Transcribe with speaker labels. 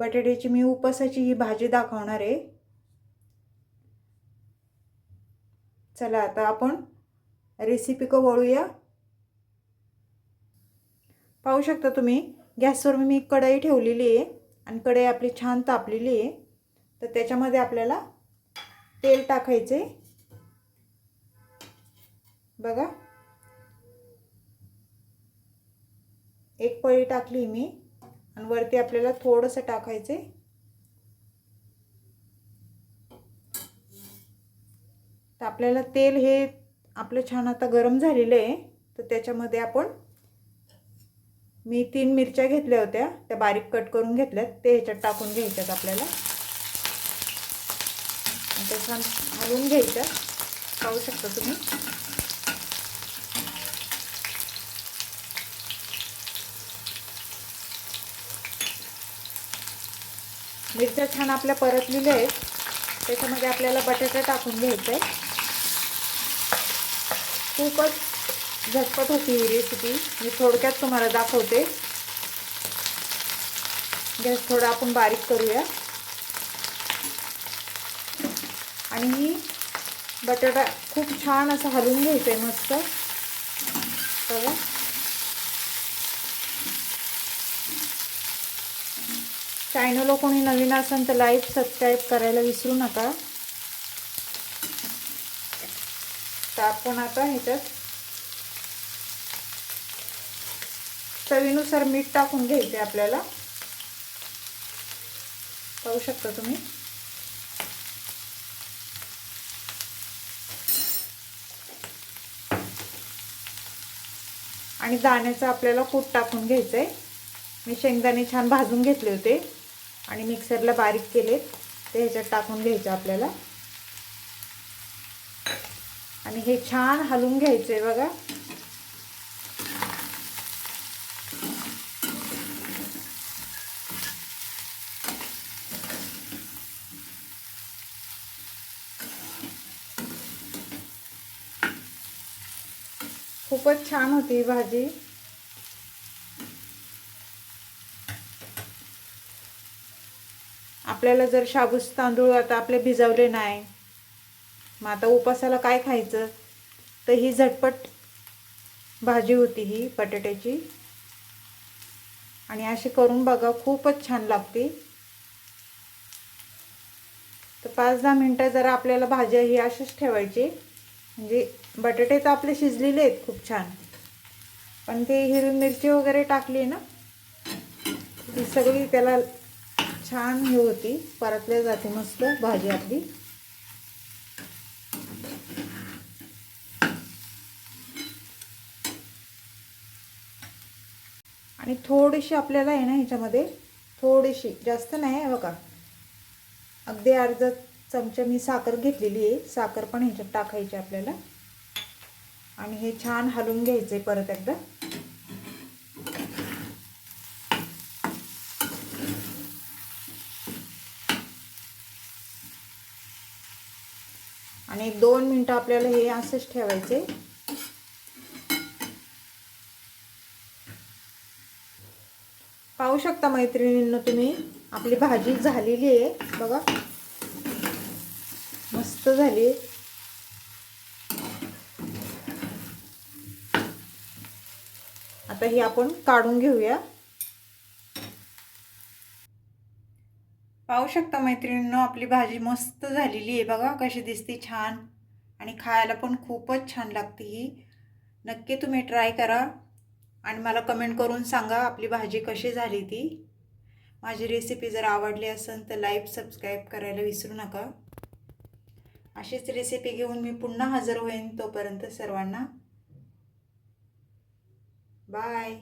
Speaker 1: बटाट्याची मी उपासाची ही भाजी दाखवणार आहे. चला आता आपण रेसिपी क वळूया. पाहू शकता तुम्ही गॅसवर मी कढई ठेवलेली आहे आणि कढई आपली छान तापलेली आहे. तर त्याच्यामध्ये आपल्याला तेल टाकायचे. बघा. एक पळी टाकली मी. आणि वरती आपल्याला थोडंसं टाकायचे तर आपल्याला तेल हे आपलं छान आता गरम झालेलं आहे. तर त्याच्यामध्ये आपण मी तीन मिरच्या घेतल्या होत्या त्या बारीक कट करून घेतल्यात. ते ह्याच्यात टाकून घ्यायच्यात आपल्याला. ते त्या छान हलवून घ्यायच्या पाहू शकता तुम्ही? मिरच्या छान आपल्या परतलेल्या आहेत. त्याच्यामध्ये आपल्याला बटाटा टाकून घ्यायचा आहे खूपच झटपट होती ही रेसिपी मी थोडक्यात तुम्हाला दाखवते. गॅस थोडा आपण बारीक करूया. आणि ही बटाटा खूप छान असं हलवून घ्यायचं आहे मस्त. बघा. चॅनलवर कोणी नवीन असेल तर लाईक सबस्क्राईब करायला विसरू नका. तर आपण आता ह्याच्यात चवीनुसार मीठ टाकून घ्यायचे आपल्याला. पाहू शकता तुम्ही. आणि दाण्याचं आपल्याला कूट टाकून घ्यायचं आहे मी शेंगदाणे छान भाजून घेतले होते. आणि मिक्सरला बारीक केलेत ते ह्याच्यात टाकून घ्यायचं आपल्याला. आणि हे छान हलवून घ्यायचं आहे बघा. खूपच छान होती भाजी. आपल्याला जर शाबूस तांदूळ आता आपले भिजवले नाही मग आता उपासाला काय खायचं? तर ही झटपट भाजी होती ही बटाट्याची. आणि अशी करून बघा खूपच छान लागते. तर पाच दहा मिनटं जरा आपल्याला भाज्या ही अशीच ठेवायची. म्हणजे बटाटे तर आपले शिजलेले आहेत खूप छान. पण ते हिरवी मिरची वगैरे टाकली ना ती सगळी त्याला छान हे होती. परतल्या जाते मस्त भाजी आपली. आणि थोडीशी आपल्याला आहे ना ह्याच्यामध्ये थोडीशी जास्त नाही आहे बघा. अगदी अर्धा चमचा मी साखर घेतलेली आहे. साखर पण ह्याच्यात टाकायची आपल्याला. आणि हे छान हलवून घ्यायचं आहे परत एकदा. आणि दोन मिनटं आपल्याला हे असंच ठेवायचे. पाहू शकता मैत्रिणींना तुम्ही आपली भाजी झालेली आहे बघा. मस्त झाली. आता ही आपण काढून घेऊया. पाहू शकता मैत्रिणींनो आपली भाजी मस्त झालेली आहे बघा कशी दिसते छान. आणि खायला पण खूपच छान लागते ही. नक्की तुम्ही ट्राय करा आणि मला कमेंट करून सांगा आपली भाजी कशी झाली ती. माझी रेसिपी जर आवडली असेल तर लाईक सबस्क्राईब करायला विसरू नका. अशीच रेसिपी घेऊन मी पुन्हा हजर होईन तोपर्यंत सर्वांना. बाय